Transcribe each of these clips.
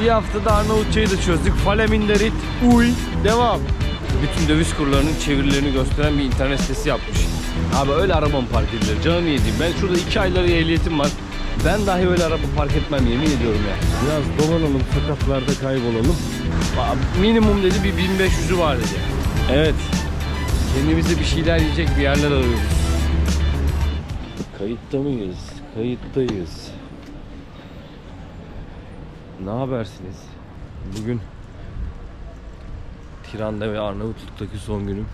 Bir haftada Arnavutçayı da çözdük. Faleminderit, Uy, devam. Bütün döviz kurlarının çevirilerini gösteren bir internet sitesi yapmış. Abi öyle araba mı park edilir? Canını yediğim. Ben şurada iki ayları ehliyetim var. Ben dahi öyle araba park etmem yemin ediyorum ya. Biraz dolanalım, sokaklarda kaybolalım. Minimum dedi bir 1500'ü var dedi. Evet. Kendimize bir şeyler yiyecek bir yerler arıyoruz. Kayıtta mıyız? Kayıttayız. Ne habersiniz? Bugün Tiran'da ve Arnavutluk'taki son günüm.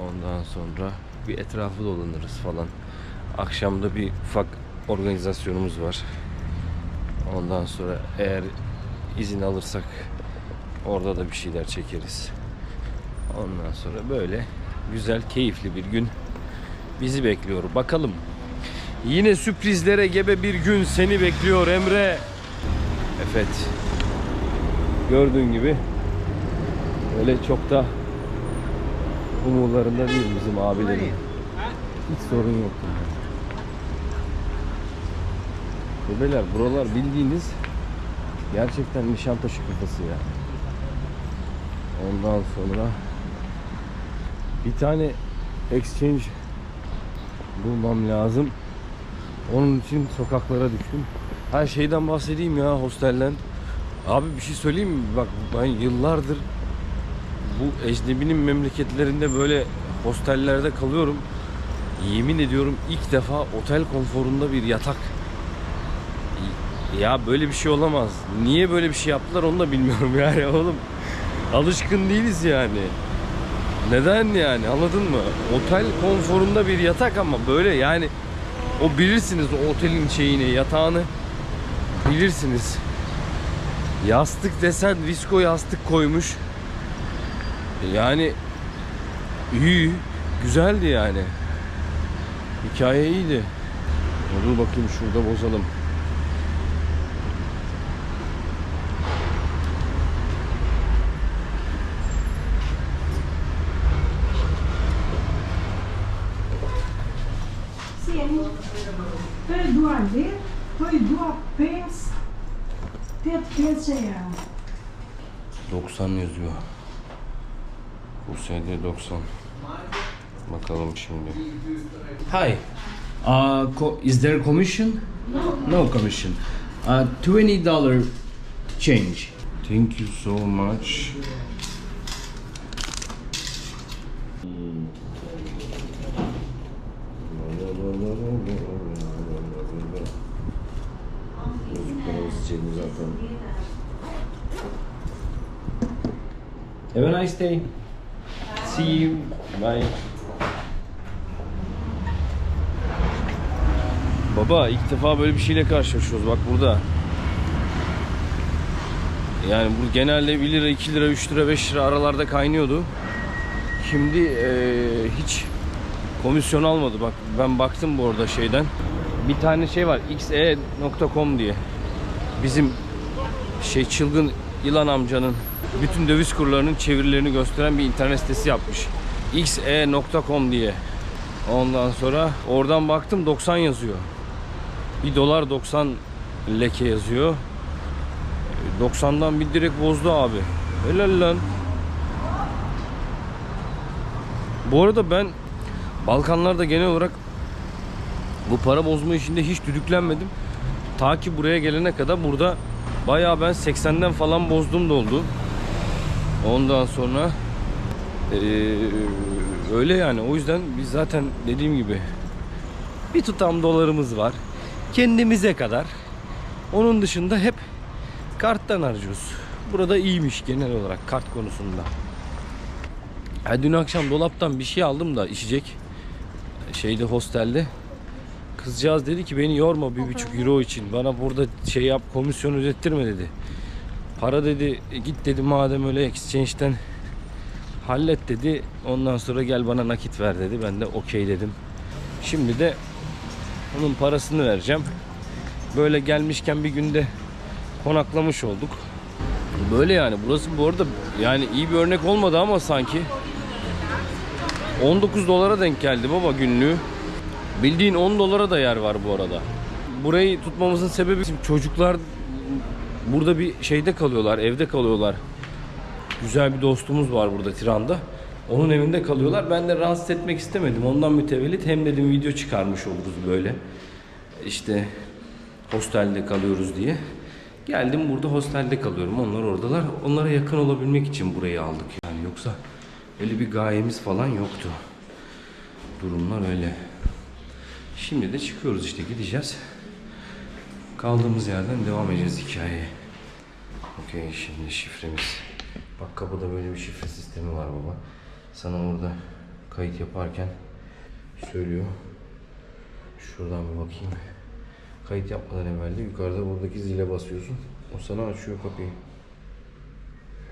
Ondan sonra bir etrafı dolanırız falan. Akşamda bir ufak organizasyonumuz var. Ondan sonra eğer izin alırsak orada da bir şeyler çekeriz. Ondan sonra böyle güzel, keyifli bir gün bizi bekliyor. Bakalım. Yine sürprizlere gebe bir gün seni bekliyor Emre. Evet. Gördüğün gibi öyle çok da umurlarında değil bizim abilerin. Hiç sorun yok. Bebeler buralar bildiğiniz gerçekten Nişantaşı kafası ya. Ondan sonra bir tane exchange bulmam lazım. Onun için sokaklara düştüm. Her şeyden bahsedeyim ya hostelden. Abi bir şey söyleyeyim mi? Bak ben yıllardır bu ecnebinin memleketlerinde böyle hostellerde kalıyorum. Yemin ediyorum ilk defa otel konforunda bir yatak. Ya böyle bir şey olamaz. Niye böyle bir şey yaptılar onu da bilmiyorum yani oğlum. Alışkın değiliz yani. Neden yani anladın mı? Otel konforunda bir yatak ama böyle yani o bilirsiniz o otelin şeyini yatağını bilirsiniz. Yastık desen visko yastık koymuş. Yani iyi güzeldi yani. Hikaye iyiydi. Dur bakayım şurada bozalım. Pesea. 90 yazıyor. Bu sene 90. Bakalım şimdi. Hi. Uh, co- is there commission? No commission. Uh, twenty dollar change. Thank you so much. Müziklerimiz içeri zaten. Have a nice day. See you. Bye. Baba ilk defa böyle bir şeyle karşılaşıyoruz bak burada. Yani bu genelde 1 lira, 2 lira, 3 lira, 5 lira aralarda kaynıyordu. Şimdi eee, hiç komisyon almadı. Bak ben baktım bu arada şeyden. Bir tane şey var xe.com diye. Bizim şey çılgın yılan amcanın bütün döviz kurlarının çevirilerini gösteren bir internet sitesi yapmış. xe.com diye. Ondan sonra oradan baktım 90 yazıyor. 1 dolar 90 leke yazıyor. 90'dan bir direkt bozdu abi. Helal lan. Bu arada ben Balkanlarda genel olarak bu para bozma işinde hiç düdüklenmedim. Ta ki buraya gelene kadar burada bayağı ben 80'den falan bozdum da oldu. Ondan sonra eee, öyle yani o yüzden biz zaten dediğim gibi bir tutam dolarımız var. Kendimize kadar. Onun dışında hep karttan harcıyoruz. Burada iyiymiş genel olarak kart konusunda. Ha, dün akşam dolaptan bir şey aldım da içecek. Şeyde hostelde. Kızcağız dedi ki beni yorma bir buçuk euro için. Bana burada şey yap komisyon ödettirme dedi. Para dedi "e, git dedi madem öyle exchange'den hallet dedi. Ondan sonra gel bana nakit ver dedi. Ben de okey dedim. Şimdi de onun parasını vereceğim. Böyle gelmişken bir günde konaklamış olduk. Böyle yani burası bu arada yani iyi bir örnek olmadı ama sanki 19 dolara denk geldi baba günlüğü. Bildiğin 10 dolara da yer var bu arada. Burayı tutmamızın sebebi çocuklar Burada bir şeyde kalıyorlar, evde kalıyorlar. Güzel bir dostumuz var burada Tiran'da. Onun evinde kalıyorlar. Ben de rahatsız etmek istemedim. Ondan mütevellit hem dedim video çıkarmış oluruz böyle. İşte hostelde kalıyoruz diye. Geldim burada hostelde kalıyorum. Onlar oradalar. Onlara yakın olabilmek için burayı aldık yani. Yoksa öyle bir gayemiz falan yoktu. Durumlar öyle. Şimdi de çıkıyoruz işte gideceğiz. Kaldığımız yerden devam edeceğiz hikayeye. Okey şimdi şifremiz. Bak kapıda böyle bir şifre sistemi var baba. Sana orada kayıt yaparken söylüyor. Şuradan bir bakayım. Kayıt yapmadan evvel de yukarıda buradaki zile basıyorsun. O sana açıyor kapıyı.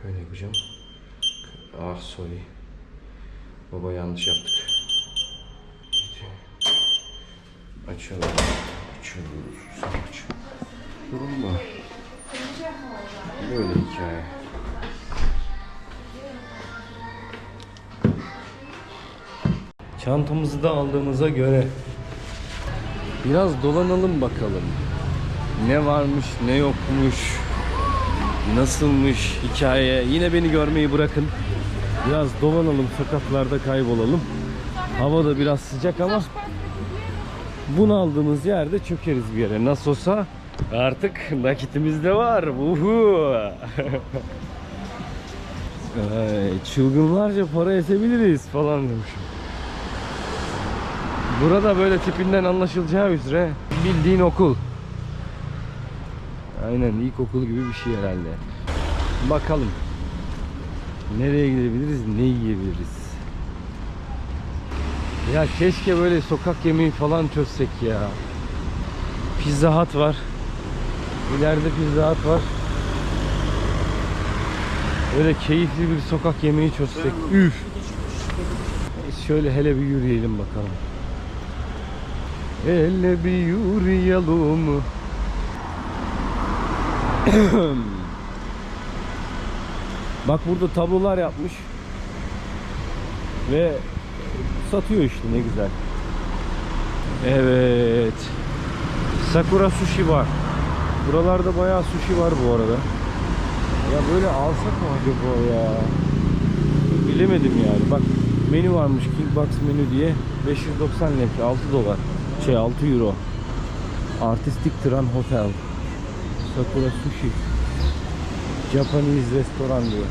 Şöyle yapacağım. Ah sorry. Baba yanlış yaptık. Açıyoruz. Açıyoruz. Sen aç. Durum bu. Böyle hikaye. Çantamızı da aldığımıza göre biraz dolanalım bakalım. Ne varmış, ne yokmuş, nasılmış hikaye. Yine beni görmeyi bırakın. Biraz dolanalım, sokaklarda kaybolalım. Hava da biraz sıcak ama bunu aldığımız yerde çökeriz bir yere. Nasıl olsa artık nakitimiz de var. Uhu. Çılgınlarca para esebiliriz falan demişim. Burada böyle tipinden anlaşılacağı üzere bildiğin okul. Aynen ilkokul gibi bir şey herhalde. Bakalım. Nereye gidebiliriz, ne yiyebiliriz? Ya keşke böyle sokak yemeği falan çözsek ya. Pizza Hut var. İleride Pizza Hut var. Böyle keyifli bir sokak yemeği çözsek. Üf. Şöyle hele bir yürüyelim bakalım. Hele bir yürüyelim. Bak burada tablolar yapmış. Ve satıyor işte ne güzel. Evet. Sakura Sushi var. Buralarda bayağı sushi var bu arada. Ya böyle alsak mı acaba ya? Bilemedim yani. Bak menü varmış King Box menü diye 590 lek 6 dolar. Şey 6 euro. Artistic Tran Hotel. Sakura Sushi. Japanese restoran diyor.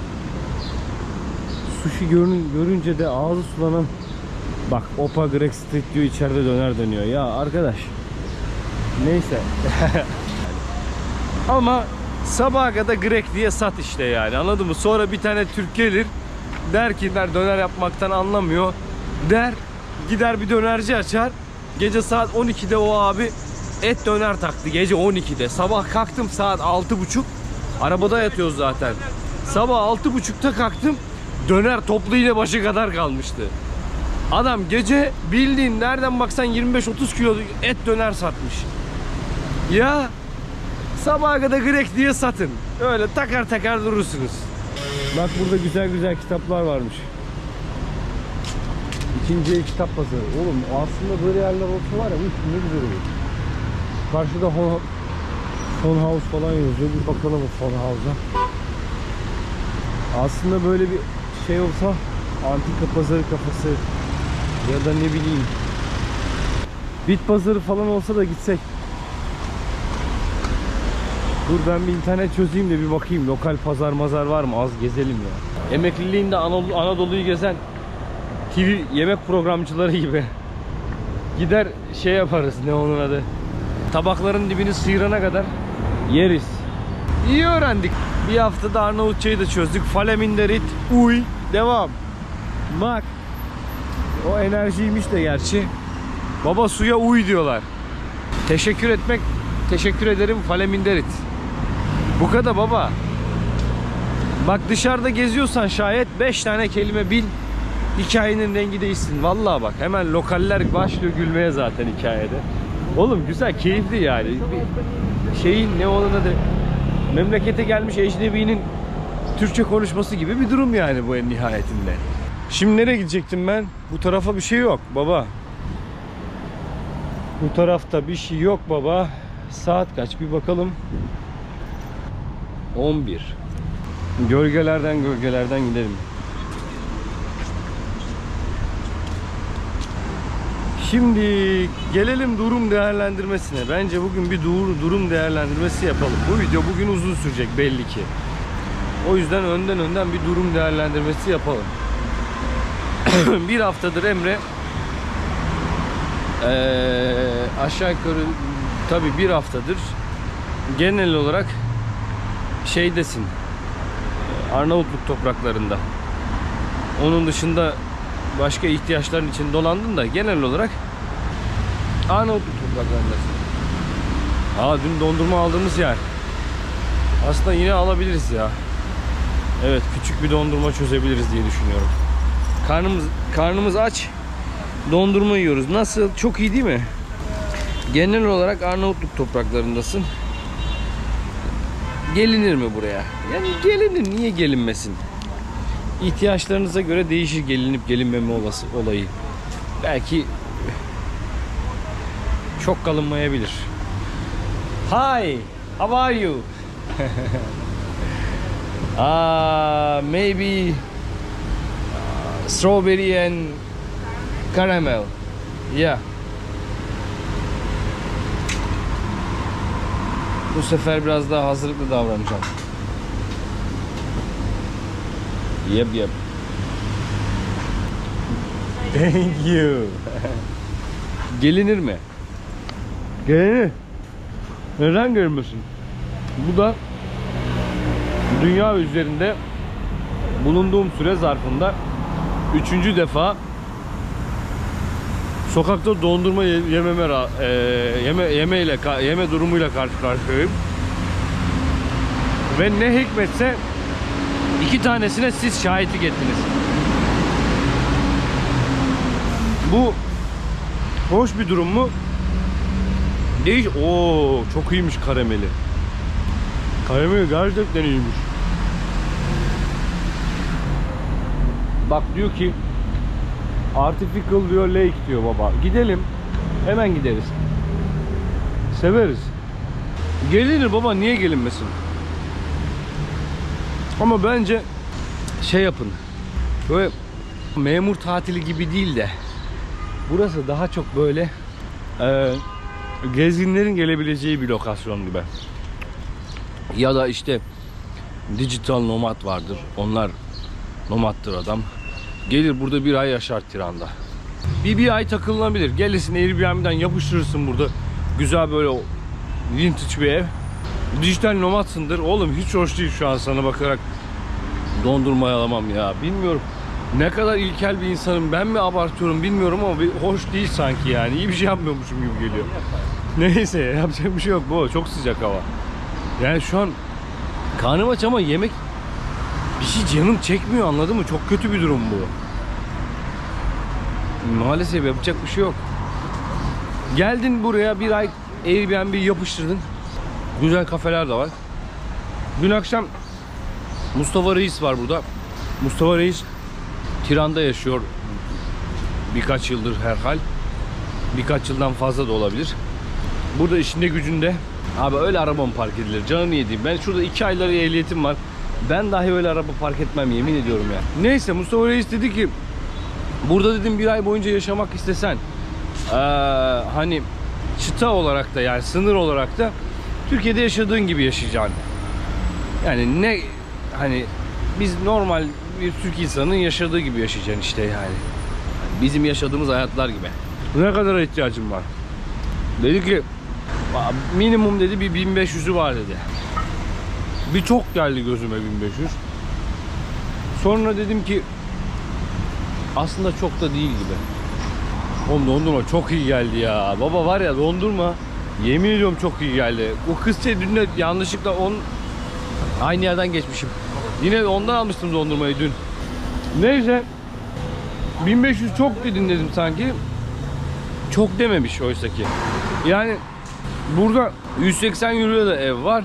Sushi görün, görünce de ağzı sulanan Bak Opa Greg Street diyor içeride döner dönüyor. Ya arkadaş. Neyse. Ama sabaha kadar Greg diye sat işte yani anladın mı? Sonra bir tane Türk gelir der ki der döner yapmaktan anlamıyor. Der gider bir dönerci açar. Gece saat 12'de o abi et döner taktı gece 12'de. Sabah kalktım saat 6.30. Arabada yatıyoruz zaten. Sabah 6.30'da kalktım. Döner toplu iğne başı kadar kalmıştı. Adam gece bildiğin nereden baksan 25-30 kilo et döner satmış. Ya sabaha kadar Grek diye satın. Öyle takar takar durursunuz. Bak burada güzel güzel kitaplar varmış. İkinci el kitap pazarı. Oğlum aslında böyle yerler olsa var ya üf, ne güzel olur. Karşıda Hon, Fon House falan yazıyor. Bir bakalım o Fon House'a. Aslında böyle bir şey olsa antika pazarı kafası ya da ne bileyim bit pazarı falan olsa da gitsek. Dur ben bir internet çözeyim de bir bakayım lokal pazar mazar var mı az gezelim ya. Emekliliğinde Anadolu, Anadolu'yu gezen TV yemek programcıları gibi. Gider şey yaparız ne onun adı. Tabakların dibini sıyırana kadar yeriz. İyi öğrendik. Bir haftada Arnavutçayı da çözdük. Faleminderit, uy, devam. Bak. O enerjiymiş de gerçi. Baba suya uy diyorlar. Teşekkür etmek, teşekkür ederim faleminderit. Bu kadar baba. Bak dışarıda geziyorsan şayet 5 tane kelime bil. Hikayenin rengi değişsin. Vallahi bak hemen lokaller başlıyor gülmeye zaten hikayede. Oğlum güzel, keyifli yani. Bir şeyin ne onun adı? Memlekete gelmiş ecnebinin Türkçe konuşması gibi bir durum yani bu en nihayetinde. Şimdi nereye gidecektim ben? Bu tarafa bir şey yok baba. Bu tarafta bir şey yok baba. Saat kaç bir bakalım. 11. Gölgelerden gölgelerden gidelim. Şimdi gelelim durum değerlendirmesine. Bence bugün bir dur- durum değerlendirmesi yapalım. Bu video bugün uzun sürecek belli ki. O yüzden önden önden bir durum değerlendirmesi yapalım. bir haftadır Emre eee, aşağı yukarı tabi bir haftadır genel olarak şeydesin Arnavutluk topraklarında. Onun dışında başka ihtiyaçların için dolandın da genel olarak Arnavutluk topraklarındasın. Aa dün dondurma aldığımız yer. Aslında yine alabiliriz ya. Evet küçük bir dondurma çözebiliriz diye düşünüyorum. Karnımız karnımız aç. Dondurma yiyoruz. Nasıl? Çok iyi değil mi? Genel olarak Arnavutluk topraklarındasın. Gelinir mi buraya? Yani gelinir. Niye gelinmesin? İhtiyaçlarınıza göre değişir gelinip gelinmeme olası olayı. Belki çok kalınmayabilir. Hi, how are you? Ah, maybe uh, strawberry and caramel. Yeah. Bu sefer biraz daha hazırlıklı davranacağım. Yep yep. Thank you. Gelinir mi? Gelinir. Neden gelmesin? Bu da dünya üzerinde bulunduğum süre zarfında üçüncü defa sokakta dondurma ye- yememe e, yeme yemeyle yeme durumuyla karşı karşıyayım. Ve ne hikmetse iki tanesine siz şahitlik ettiniz. Bu hoş bir durum mu? Değiş. Oo çok iyiymiş karameli. Karameli gerçekten iyiymiş. Bak diyor ki Artificial diyor lake diyor baba. Gidelim. Hemen gideriz. Severiz. Gelinir baba niye gelinmesin? Ama bence şey yapın. Böyle memur tatili gibi değil de burası daha çok böyle e, gezginlerin gelebileceği bir lokasyon gibi. Ya da işte dijital nomad vardır. Onlar nomattır adam. Gelir burada bir ay yaşar Tiran'da. Bir bir ay takılınabilir. Gelirsin Airbnb'den yapıştırırsın burada. Güzel böyle vintage bir ev. Dijital nomadsındır. Oğlum hiç hoş değil şu an sana bakarak dondurma alamam ya. Bilmiyorum. Ne kadar ilkel bir insanım. Ben mi abartıyorum bilmiyorum ama bir hoş değil sanki yani. İyi bir şey yapmıyormuşum gibi geliyor. Neyse yapacak bir şey yok. Bu çok sıcak hava. Yani şu an karnım aç ama yemek bir şey canım çekmiyor anladın mı? Çok kötü bir durum bu. Maalesef yapacak bir şey yok. Geldin buraya bir ay Airbnb yapıştırdın. Güzel kafeler de var. Dün akşam Mustafa Reis var burada. Mustafa Reis Tiran'da yaşıyor. Birkaç yıldır herhal. Birkaç yıldan fazla da olabilir. Burada işinde gücünde. Abi öyle araba mı park edilir? Canını yediğim. Ben şurada iki ayları ehliyetim var. Ben dahi öyle araba park etmem yemin ediyorum ya. Neyse Mustafa Reis dedi ki burada dedim bir ay boyunca yaşamak istesen eee, hani çıta olarak da yani sınır olarak da Türkiye'de yaşadığın gibi yaşayacaksın. Yani ne hani biz normal bir Türk insanın yaşadığı gibi yaşayacaksın işte yani. Bizim yaşadığımız hayatlar gibi. Ne kadar ihtiyacım var? Dedi ki minimum dedi bir 1500'ü var dedi. Bir çok geldi gözüme 1500. Sonra dedim ki aslında çok da değil gibi. Oğlum dondurma çok iyi geldi ya. Baba var ya dondurma yemin ediyorum çok iyi geldi. O kız şey dün de yanlışlıkla on aynı yerden geçmişim. Yine ondan almıştım dondurmayı dün. Neyse 1500 çok dedin dedim sanki. Çok dememiş oysa ki. Yani burada 180 euroya da ev var.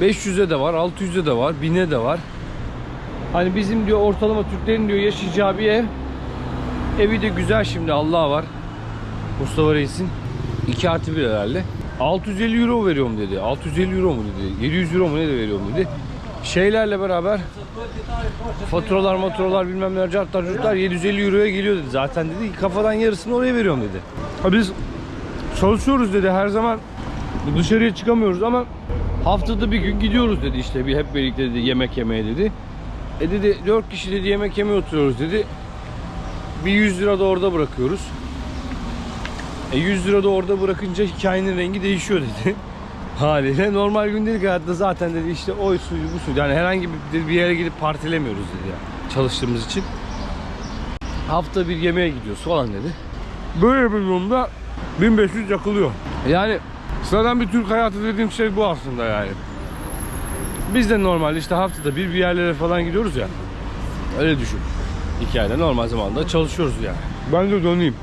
500'e de var, 600'e de var, 1000'e de var. Hani bizim diyor ortalama Türklerin diyor yaşayacağı bir ev. Evi de güzel şimdi Allah var. Mustafa Reis'in 2 artı 1 herhalde. 650 euro veriyorum dedi. 650 euro mu dedi. 700 euro mu ne de veriyorum dedi. şeylerle beraber faturalar maturalar bilmem neler cartlar curtlar 750 euroya geliyor dedi. Zaten dedi kafadan yarısını oraya veriyorum dedi. Ha biz çalışıyoruz dedi her zaman dışarıya çıkamıyoruz ama haftada bir gün gidiyoruz dedi işte bir hep birlikte dedi yemek yemeye dedi. E dedi 4 kişi dedi yemek yemeye oturuyoruz dedi. Bir 100 lira da orada bırakıyoruz. E 100 lira da orada bırakınca hikayenin rengi değişiyor dedi. Haliyle normal gündelik hayatta zaten dedi işte oy suyu bu suyu. Yani herhangi bir, bir yere gidip partilemiyoruz dedi ya çalıştığımız için. Hafta bir yemeğe gidiyoruz falan dedi. Böyle bir durumda 1500 yakılıyor. Yani sıradan bir Türk hayatı dediğim şey bu aslında yani. Biz de normalde işte haftada bir bir yerlere falan gidiyoruz ya. Öyle düşün. Hikayede normal zamanda çalışıyoruz yani. Ben de döneyim.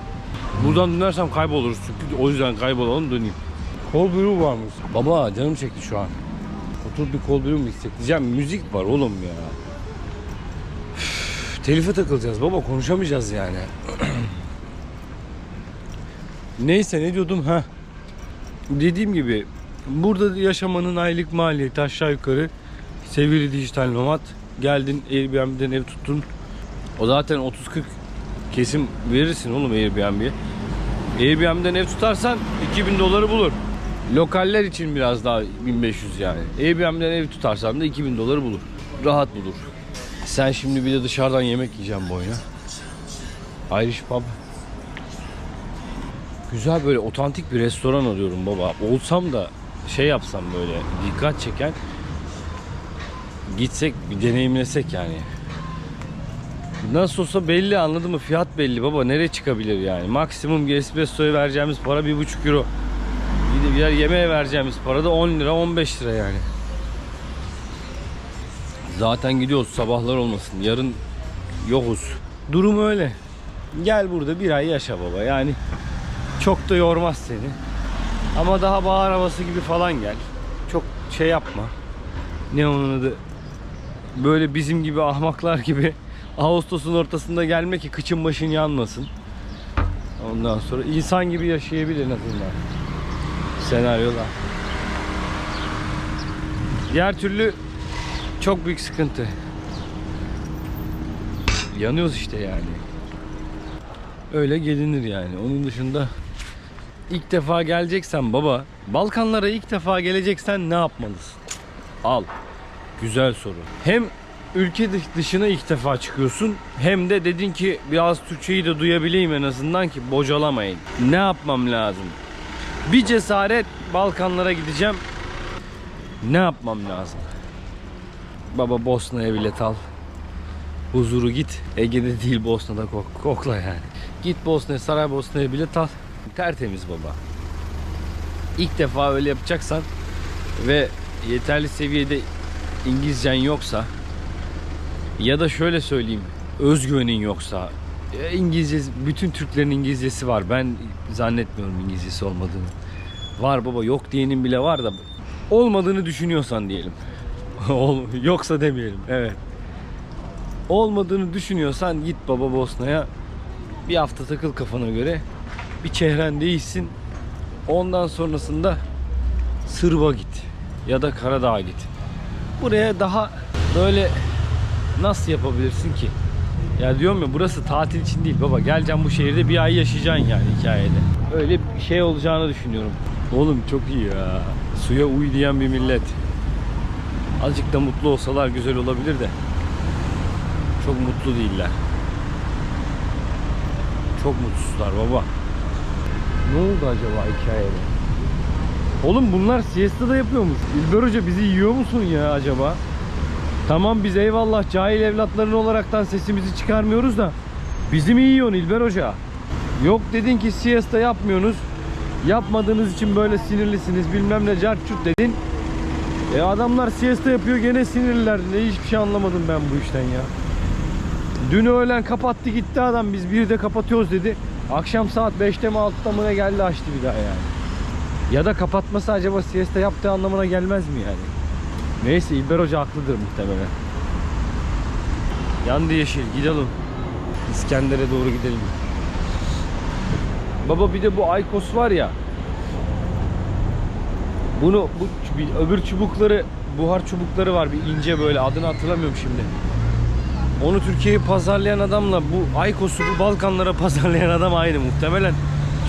Buradan dönersem kayboluruz çünkü o yüzden kaybolalım döneyim. Kol brew varmış. Baba canım çekti şu an. Oturup bir kol içsek diyeceğim. Müzik var oğlum ya. Üf, Telife takılacağız baba konuşamayacağız yani. Neyse ne diyordum ha. Dediğim gibi burada yaşamanın aylık maliyeti aşağı yukarı sevgili dijital nomad geldin Airbnb'den ev tuttun. O zaten 30-40 kesim verirsin oğlum Airbnb'ye. Airbnb'den ev tutarsan 2000 doları bulur. Lokaller için biraz daha 1500 yani. Airbnb'den ev tutarsan da 2000 doları bulur. Rahat bulur. Sen şimdi bir de dışarıdan yemek yiyeceğim bu oyuna. Irish Pub. Güzel böyle otantik bir restoran arıyorum baba. Olsam da şey yapsam böyle dikkat çeken gitsek bir deneyimlesek yani. Nasıl olsa belli anladın mı? Fiyat belli baba. Nereye çıkabilir yani? Maksimum espressoya vereceğimiz para bir buçuk euro. Bir de bir yemeğe vereceğimiz para da 10 lira 15 lira yani. Zaten gidiyoruz sabahlar olmasın. Yarın yokuz. Durum öyle. Gel burada bir ay yaşa baba. Yani çok da yormaz seni. Ama daha bahar havası gibi falan gel. Çok şey yapma. Ne onun adı? Böyle bizim gibi ahmaklar gibi Ağustos'un ortasında gelme ki kıçın başın yanmasın. Ondan sonra insan gibi yaşayabilir en azından. Senaryolar. Diğer türlü çok büyük sıkıntı. Yanıyoruz işte yani. Öyle gelinir yani. Onun dışında ilk defa geleceksen baba, Balkanlara ilk defa geleceksen ne yapmalısın? Al. Güzel soru. Hem ülke dış- dışına ilk defa çıkıyorsun hem de dedin ki biraz Türkçeyi de duyabileyim en azından ki bocalamayın. Ne yapmam lazım? Bir cesaret Balkanlara gideceğim. Ne yapmam lazım? Baba Bosna'ya bilet al. Huzuru git. Ege'de değil Bosna'da kok- kokla yani. Git Bosna'ya, Saraybosna'ya bilet al. Tertemiz baba. İlk defa öyle yapacaksan ve yeterli seviyede İngilizcen yoksa ya da şöyle söyleyeyim özgüvenin yoksa e, İngilizce bütün Türklerin İngilizcesi var. Ben zannetmiyorum İngilizcesi olmadığını. Var baba yok diyenin bile var da olmadığını düşünüyorsan diyelim. Yoksa demeyelim. Evet. Olmadığını düşünüyorsan git baba Bosna'ya bir hafta takıl kafana göre bir çehren değişsin. Ondan sonrasında Sırba git ya da Karadağ'a git. Buraya daha böyle nasıl yapabilirsin ki? Ya diyorum ya burası tatil için değil baba. Geleceğim bu şehirde bir ay yaşayacaksın yani hikayede. Öyle bir şey olacağını düşünüyorum. Oğlum çok iyi ya. Suya uy diyen bir millet. Azıcık da mutlu olsalar güzel olabilir de. Çok mutlu değiller. Çok mutsuzlar baba. Ne oldu acaba hikayede? Oğlum bunlar siesta da yapıyormuş. İlber Hoca bizi yiyor musun ya acaba? Tamam biz eyvallah cahil evlatların olaraktan sesimizi çıkarmıyoruz da bizi mi yiyorsun İlber Hoca? Yok dedin ki siesta yapmıyorsunuz. Yapmadığınız için böyle sinirlisiniz bilmem ne carçurt dedin. E adamlar siesta yapıyor gene sinirliler. Ne hiçbir şey anlamadım ben bu işten ya. Dün öğlen kapattı gitti adam biz bir de kapatıyoruz dedi. Akşam saat 5'te mi 6'da mı ne geldi açtı bir daha yani. Ya da kapatması acaba siesta yaptığı anlamına gelmez mi yani? Neyse İlber Hoca haklıdır muhtemelen. Yandı yeşil gidelim. İskender'e doğru gidelim. Baba bir de bu Aykos var ya. Bunu bu bir- öbür çubukları buhar çubukları var bir ince böyle adını hatırlamıyorum şimdi. Onu Türkiye'ye pazarlayan adamla bu Aykos'u bu Balkanlara pazarlayan adam aynı muhtemelen.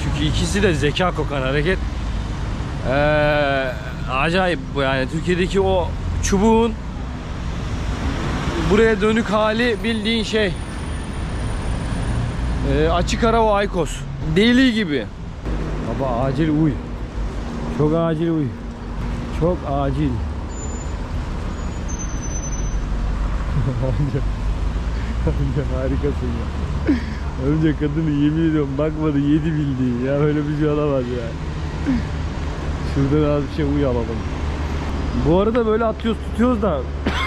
Çünkü ikisi de zeka kokan hareket. Ee, acayip bu yani Türkiye'deki o çubuğun buraya dönük hali bildiğin şey. Ee, açık ara o Aykos. Deli gibi. Baba acil uy. Çok acil uy. Çok acil. amca, amca harikasın ya. Önce kadını yemin ediyorum bakmadı yedi bildiğin ya öyle bir şey olamaz ya. Şuradan az bir şey uy alalım. Bu arada böyle atıyoruz tutuyoruz da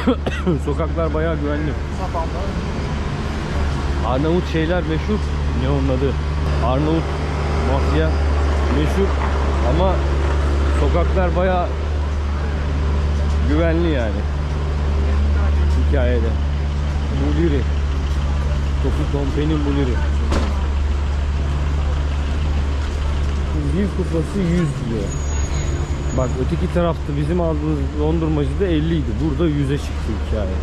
sokaklar bayağı güvenli. Arnavut şeyler meşhur. Ne onun adı? Arnavut mafya meşhur ama sokaklar bayağı güvenli yani. Hikayede. Buliri. Tofu Tompe'nin Buliri. Bir kupası 100 diyor. Bak öteki tarafta bizim aldığımız dondurmacıda 50 idi. Burada 100'e çıktı hikaye.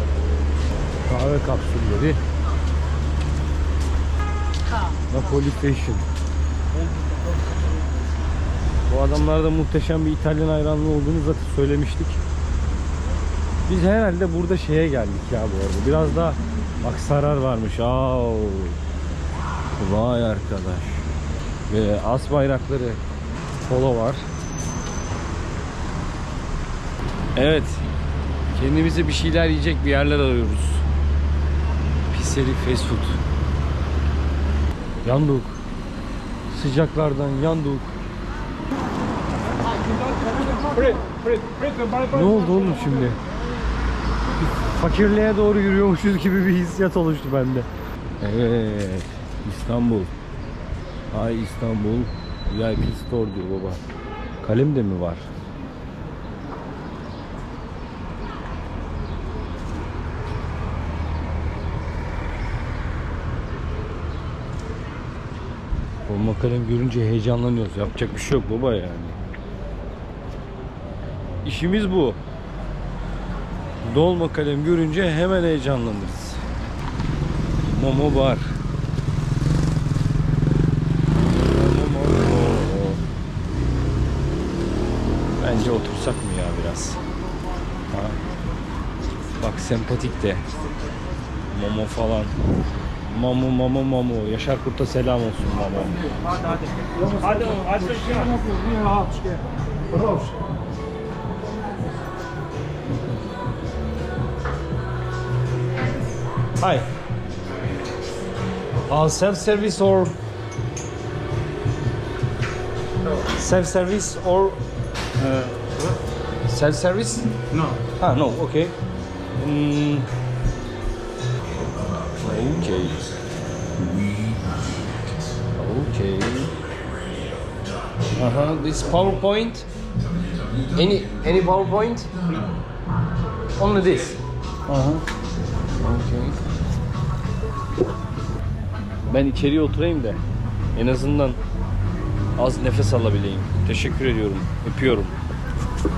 Kahve kapsülleri. Napoli Fashion. Bu adamlarda muhteşem bir İtalyan hayranlığı olduğunu zaten söylemiştik. Biz herhalde burada şeye geldik ya bu arada. Biraz daha bak sarar varmış. Aa. Vay arkadaş. Ve as bayrakları polo var. Evet. Kendimize bir şeyler yiyecek bir yerler arıyoruz. Pis herif fast food. Yandık. Sıcaklardan yandık. Ne oldu oğlum şimdi? Fakirliğe doğru yürüyormuşuz gibi bir hissiyat oluştu bende. Evet. İstanbul. Ay İstanbul. VIP Store diyor baba. Kalem de mi var? Dolma kalem görünce heyecanlanıyoruz. Yapacak bir şey yok baba yani. İşimiz bu. Dolma kalem görünce hemen heyecanlanırız. Momo bar. Bence otursak mı ya biraz? Ha? Bak sempatik de. Momo falan. Momo momo momo. Yaşar Kurt'a selam olsun momo. Hi. Uh, self-service or self-service or self-service? No. Ah, no. Okay. Mm. Okay. Okay. Uh huh. This PowerPoint. Any any PowerPoint? Only this. Uh huh. Ben içeriye oturayım da en azından az nefes alabileyim. Teşekkür ediyorum. Öpüyorum.